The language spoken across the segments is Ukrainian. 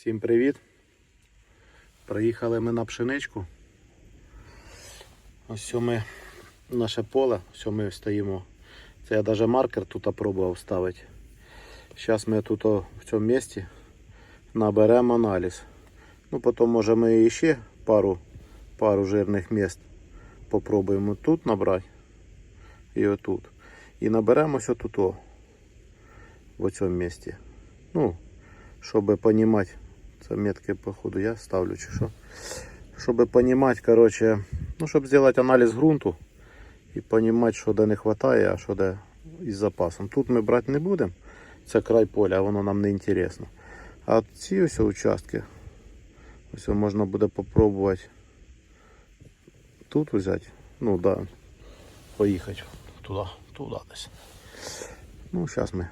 Всім привіт! Приїхали ми на пшеничку. Ось ми наше поле, ось ми стоїмо. Це я навіть маркер тут пробував ставити. Зараз ми тут в цьому місці наберемо аналіз. Ну, потім може ми ще пару, пару жирних міст попробуємо тут набрати і отут. І наберемося тут в цьому місці. Ну, щоб понимать, це метки походу я ставлю чи що. Щоб понимать, короче, ну, щоб зробити аналіз ґрунту і понимать, що де не вистачає, а що де із запасом. Тут ми брати не будемо. Це край поля, воно нам не інтересно. А ці ось участки, ось можна буде попробувати тут взяти. Ну да, поїхати туди, туди десь. Ну, зараз ми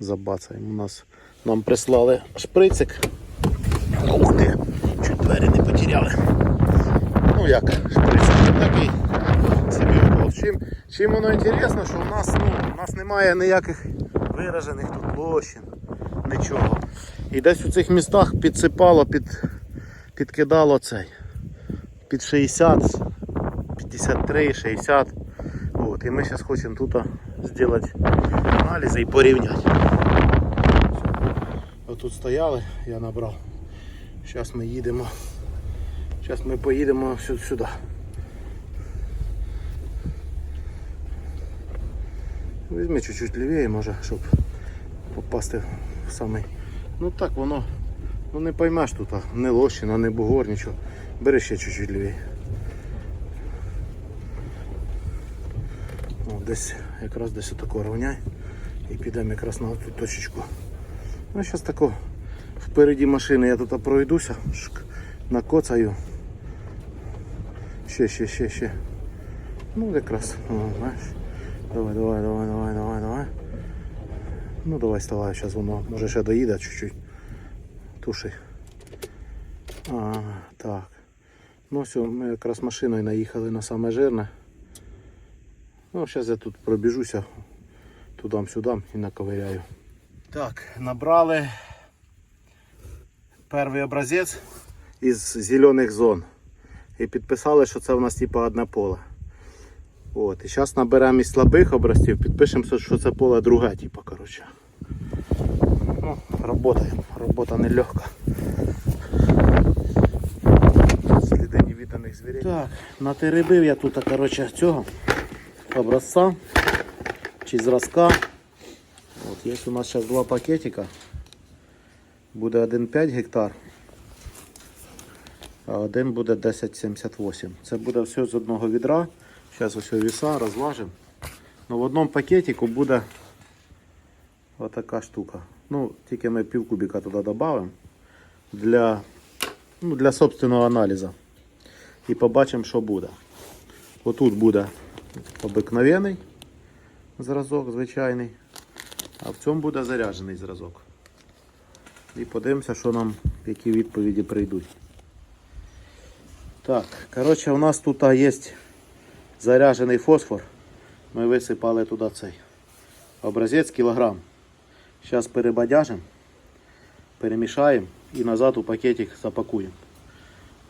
забацаємо. У нас нам прислали шприцик. Ух ти! Чуть двері не потеряли. Ну як, шприцик такий. Собі укол. Чим, чим воно інтересно, що у нас, ну, у нас немає ніяких виражених тут площин, нічого. І десь у цих містах підсипало, під, підкидало цей. Під 60, 53, 60. От, і ми зараз хочемо тут зробити аналізи і порівняти. Отут стояли, я набрав. Зараз ми їдемо. Зараз ми поїдемо сю- сюди. Візьми чуть-чуть лівіше, може, щоб попасти в самий. Ну так воно. Ну не поймеш тут, не лощина, не бугор, нічого. Бери ще чуть-чуть лівіше. О, десь якраз десь отако рівняй і підемо якраз на цю точечку. Ну зараз тако впереді машини я тут пройдуся, накоцаю. Ще, ще, ще, ще. Ну якраз, знаєш. Давай, давай, давай, давай, давай, давай. Ну давай ставай, зараз воно може ще доїде чуть-чуть. Туши. А, так. Ну все, ми якраз машиною наїхали на саме жирне. Ну, зараз я тут пробіжуся тудам-сюдам і наковиряю. Так, набрали перший образець із зелених зон. І підписали, що це у нас типу одне поле. От, і зараз наберемо із слабих образців, підпишемо, що це поле друге, типу, коротше. Ну, работаємо, робота нелегка. Сліди невіданих звірей. Так, натеребив я тут, коротше, цього образца чи зразка. От є у нас зараз два пакетика. Буде 1,5 гектар, а один буде 10,78. Це буде все з одного відра. Зараз ось віса розважимо. Ну, в одному пакетику буде отака штука. Ну, тільки ми пів кубіка туди додамо для, ну, для собственного аналізу. І побачимо, що буде. Отут буде обикновений зразок, звичайний, а в цьому буде заряджений зразок. І подивимося, що нам, які відповіді прийдуть. Так, коротше, у нас тут є заряджений фосфор. Ми висипали туди цей образець кілограм. Зараз перебадяжимо, перемішаємо і назад у пакетик запакуємо.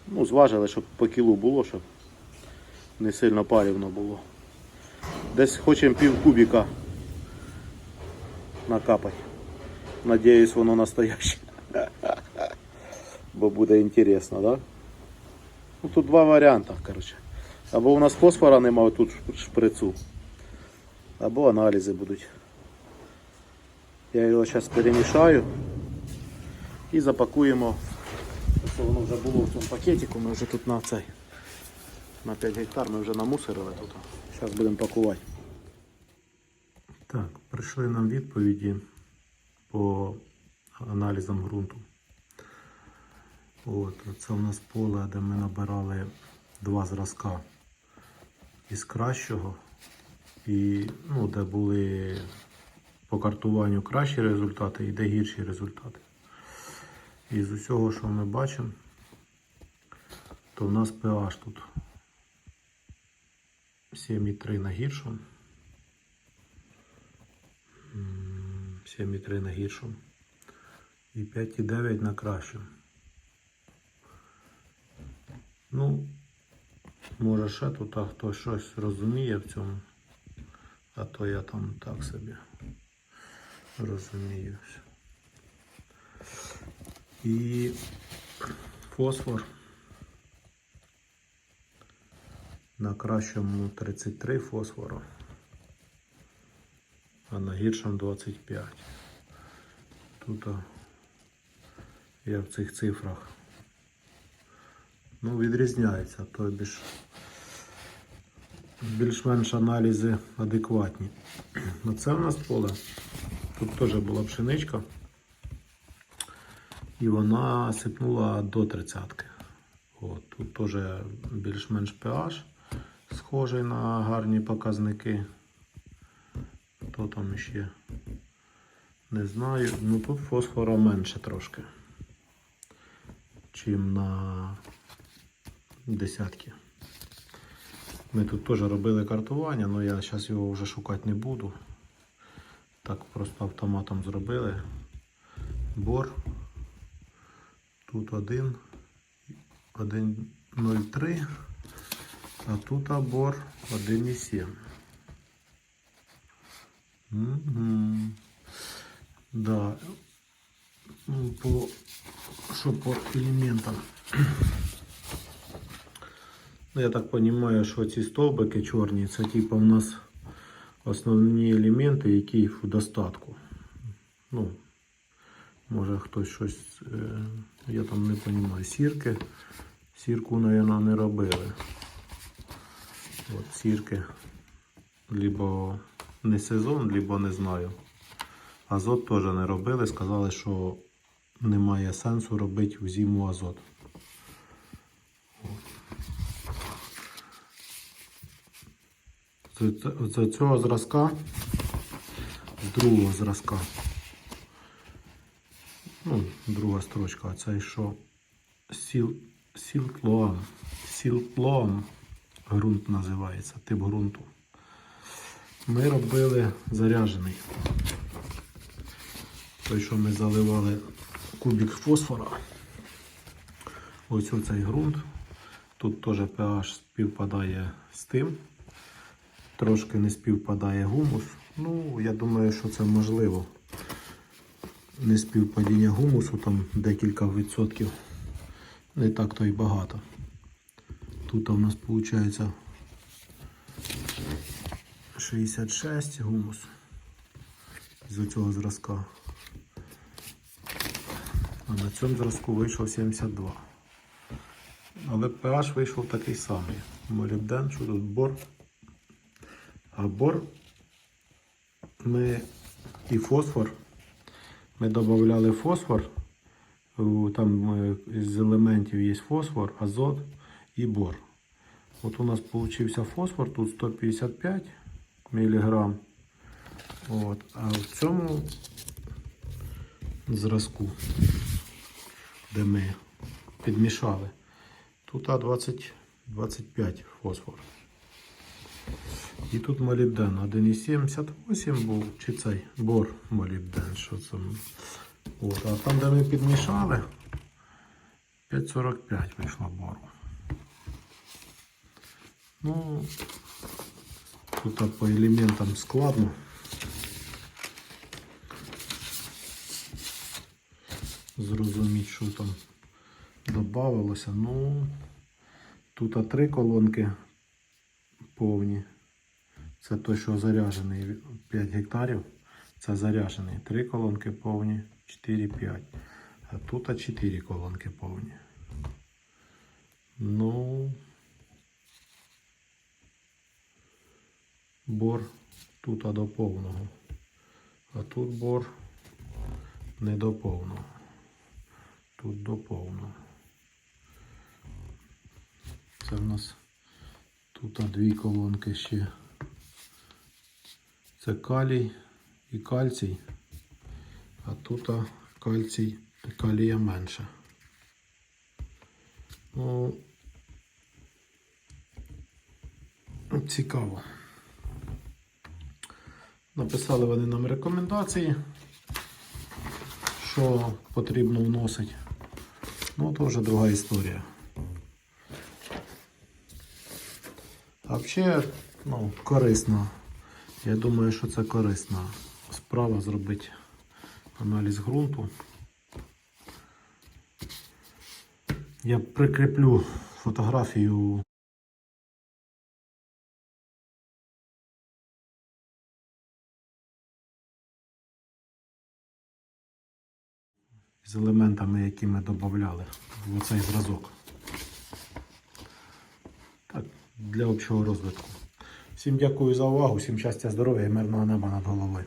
Ну, зважили, щоб по кілу було, щоб не сильно палівно було. Десь хочемо пів кубіка накапати. Надіюсь, воно настояще. Бо буде інтересно, да? Ну, тут два варіанти, коротше. Або у нас фосфора немає тут шприцу, або аналізи будуть. Я його зараз перемішаю і запакуємо. Ось воно вже було в цьому пакетику, ми вже тут на цей. На 5 гектар ми вже намусорили тут. Зараз будемо пакувати. Так, прийшли нам відповіді по аналізам ґрунту. От, це у нас поле, де ми набирали два зразка із кращого, і ну, де були по картуванню кращі результати і де гірші результати. І з усього, що ми бачимо, то в нас pH тут 7,3 на гіршому. 7,3 на гіршому. І 5,9 на кращому. Ну, може ще тут а хто щось розуміє в цьому. А то я там так собі розуміюся. І фосфор. На кращому 33 фосфору а на гіршому 25. Тут я в цих цифрах ну, відрізняється, тобі ж більш-менш аналізи адекватні. Оце у нас поле. Тут теж була пшеничка. І вона сипнула до тридцятки. От, тут теж більш-менш pH схожий на гарні показники. Хто там ще? Не знаю. Ну тут фосфора менше трошки, чим на десятки. Ми тут теж робили картування, але я зараз його вже шукати не буду. Так просто автоматом зробили. Бор. Тут один, 1,03, а тут бор 1,7. Да. Ну, По, що по елементам. Ну, я так розумію, що ці стовбики чорні, це типу у нас основні елементи, які в достатку. Ну, може хтось щось, е, я там не розумію, сірки. Сірку, мабуть, не робили. От сірки. Либо не сезон, либо не знаю. Азот теж не робили, сказали, що немає сенсу робити в зиму азот. З, цього зразка, з другого зразка. Ну, друга строчка, а це що сіл, сілтлоам. Сілтлоам ґрунт називається, тип ґрунту. Ми робили заряджений. Той, що ми заливали кубик фосфора. Ось оцей ґрунт. Тут теж pH співпадає з тим. Трошки не співпадає гумус. Ну, я думаю, що це можливо. Не співпадіння гумусу, там декілька відсотків. Не так то й багато. Тут у нас виходить 66 гумус з цього зразка. А на цьому зразку вийшов 72. Але pH вийшов такий самий. Молібден, що тут бор. А бор ми і фосфор. Ми додавали фосфор. Там е, з елементів є фосфор, азот і бор. От у нас получився фосфор, тут 155 мг. От. А в цьому зразку, де ми підмішали, тут А20, 25 фосфор. І тут молібден 1,78 був, чи цей бор молібден, що це. От, а там, де ми підмішали, 5,45 вийшло бору. Ну, тут по елементам складно. Зрозуміти, що там додавалося. Ну, тут три колонки повні. Це той, що заряджений 5 гектарів. Це заряджений. Три колонки повні, 4-5. А тут а 4 колонки повні. Ну. Бор тут до повного. А тут бор не до повного. Тут до повного. Це в нас тут дві колонки ще. Це калій і кальцій. А тут а, кальцій калія менше. Ну, цікаво. Написали вони нам рекомендації, що потрібно вносити. Ну, то вже друга історія. А взагалі, ну, корисно. Я думаю, що це корисна справа зробити аналіз ґрунту. Я прикріплю фотографію з елементами, які ми додавали в цей зразок. Так, для общого розвитку. Всім дякую за увагу, всім щастя, здоров'я і мирного неба над головою.